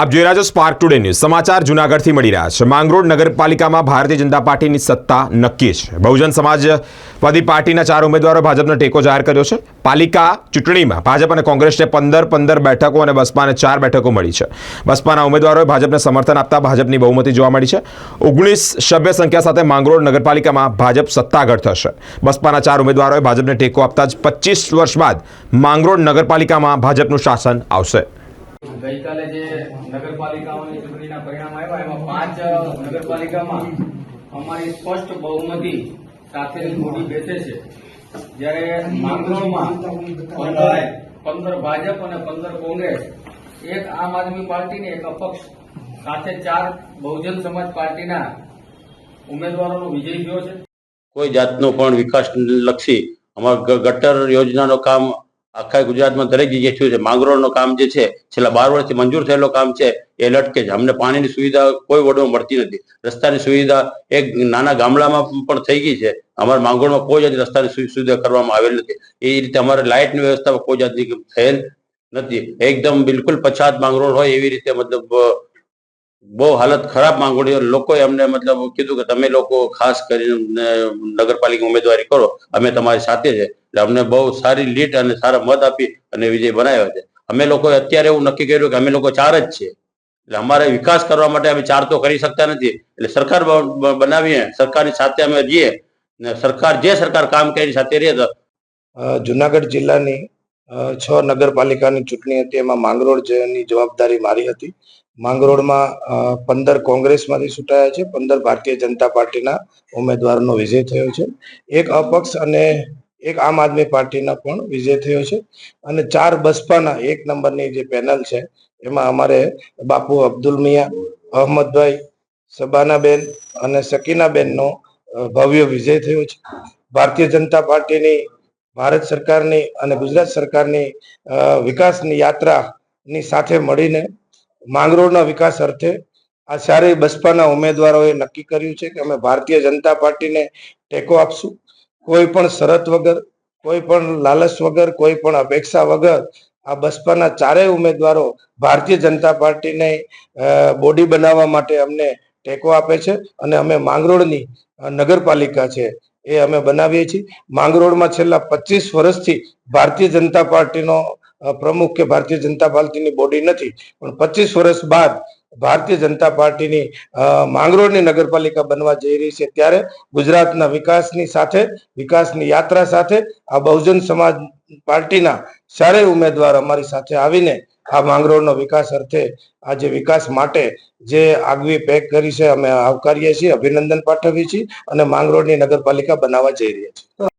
આપ જોઈ રહ્યા છો સ્પાર્ક ટુડે ન્યૂઝ સમાચાર જુનાગઢથી મળી રહ્યા છે. માંગરોળ નગરપાલિકામાં ભારતીય જનતા પાર્ટીની સત્તા નક્કી છે. બહુજન સમાજવાદી પાર્ટીના ચાર ઉમેદવારો ભાજપનો ટેકો જાહેર કર્યો છે. પાલિકા ચૂંટણીમાં ભાજપ અને કોંગ્રેસને પંદર પંદર બેઠકો અને બસપાને ચાર બેઠકો મળી છે. બસપાના ઉમેદવારોએ ભાજપને સમર્થન આપતા ભાજપની બહુમતી જોવા મળી છે. ઓગણીસ સભ્ય સંખ્યા સાથે માંગરોળ નગરપાલિકામાં ભાજપ સત્તાગઢ થશે. બસપાના ચાર ઉમેદવારોએ ભાજપને ટેકો આપતા જ પચીસ વર્ષ બાદ માંગરોળ નગરપાલિકામાં ભાજપનું શાસન આવશે. ગઈકાલે જે નગરપાલિકાઓની ચૂંટણીના પરિણામ આવ્યા, એમાં પાંચ નગરપાલિકામાં અમારી સ્પષ્ટ બહુમતી સાથે બોડી બેસે છે. જ્યારે માંગરોળમાં પંદર ભાજપ અને પંદર કોંગ્રેસ, એક આમ આદમી પાર્ટીને એક અપક્ષ સાથે ચાર બહુજન સમાજ પાર્ટીના ઉમેદવારોનો વિજય થયો છે. કોઈ જાતનો પણ વિકાસ લક્ષી અમારા ગટર યોજનાનો કામ આખા ગુજરાતમાં દરેક જગ્યાએ થયું છે. માંગરોળનું કામ જે છે, છેલ્લા બાર વર્ષથી મંજૂર થયેલો કામ છે, એ લટકે છે. અમને પાણીની સુવિધા કોઈ વડમાં મળતી નથી. રસ્તાની સુવિધા એક નાના ગામડામાં પણ થઈ ગઈ છે. અમારા માંગરોળમાં કોઈ જાતની રસ્તાની સુવિધા કરવામાં આવેલ નથી. એ રીતે અમારે લાઇટની વ્યવસ્થા કોઈ જાતની થયેલ નથી. એકદમ બિલકુલ પછાત માંગરોળ હોય એવી રીતે મતલબ બહુ હાલત ખરાબ માંગોળીઓ લોકોએ અમને મતલબ કીધું કે તમે લોકો ખાસ કરીને નગરપાલિકા ઉમેદવારી કરો. અમે તમારી સાથે છે. એટલે અમને બહુ સારી લીટ અને સારા મત આપી અને વિજય બનાવ્યો છે. અમે લોકોએ અત્યારે એવું નક્કી કર્યું કે અમે લોકો ચાર જ છીએ. એટલે અમારે વિકાસ કરવા માટે અમે ચાર તો કરી શકતા નથી. એટલે સરકાર બનાવીએ. સરકારની સાથે અમે જઈએ ને સરકાર, જે સરકાર કામ કરી સાથે રહીએ જુનાગઢ જિલ્લાની છ નગરપાલિકાની ચૂંટણી હતી. એમાં માંગરોળ જેની જવાબદારી મારી હતી. માંગરોળમાં પંદર કોંગ્રેસમાંથી છૂટાયા છે. પંદર ભારતીય જનતા પાર્ટીના ઉમેદવારનો વિજય થયો છે. એક અપક્ષ અને એક આમ આદમી પાર્ટીના પણ વિજય થયો છે. અને ચાર બસપાના એક નંબરની જે પેનલ છે, એમાં અમારે બાપુ અબ્દુલ મિયા, અહમદભાઈ, સબાનાબેન અને સકીનાબેનનો ભવ્ય વિજય થયો છે. ભારતીય જનતા પાર્ટીની ભારત સરકારની અને ગુજરાત સરકારની વિકાસની યાત્રાની સાથે મળીને માંગરોળના વિકાસ અર્થે આ ચારેય બસપાના ઉમેદવારોએ નક્કી કર્યું છે કે અમે ભારતીય જનતા પાર્ટીને ટેકો આપશું. કોઈ પણ શરત વગર, કોઈ પણ લાલચ વગર, કોઈ પણ અપેક્ષા વગર આ બસપાના ચારેય ઉમેદવારો ભારતીય જનતા પાર્ટીને બોડી બનાવવા માટે અમને ટેકો આપે છે અને અમે માંગરોળની નગરપાલિકા છે એ અમે બનાવીએ છીએ. માંગરોળમાં છેલ્લા પચીસ વર્ષથી ભારતીય જનતા પાર્ટીનો પ્રમુખ કે ભારતીય જનતા પાર્ટીની બોડી નથી. પણ પચીસ વર્ષ બાદ ભારતીય જનતા પાર્ટીની માંગરોળની નગરપાલિકા બનવા જઈ રહી છે ત્યારે ગુજરાતના વિકાસની સાથે, વિકાસની યાત્રા સાથે આ બહુજન સમાજ પાર્ટીના ચારેય ઉમેદવાર અમારી સાથે આવીને આ માંગરોળનો વિકાસ અર્થે આજે વિકાસ માટે જે આગવી પેક કરી છે, અમે આવકારીએ છીએ, અભિનંદન પાઠવીએ છીએ અને માંગરોળની નગરપાલિકા બનાવવા જઈ રહ્યા છીએ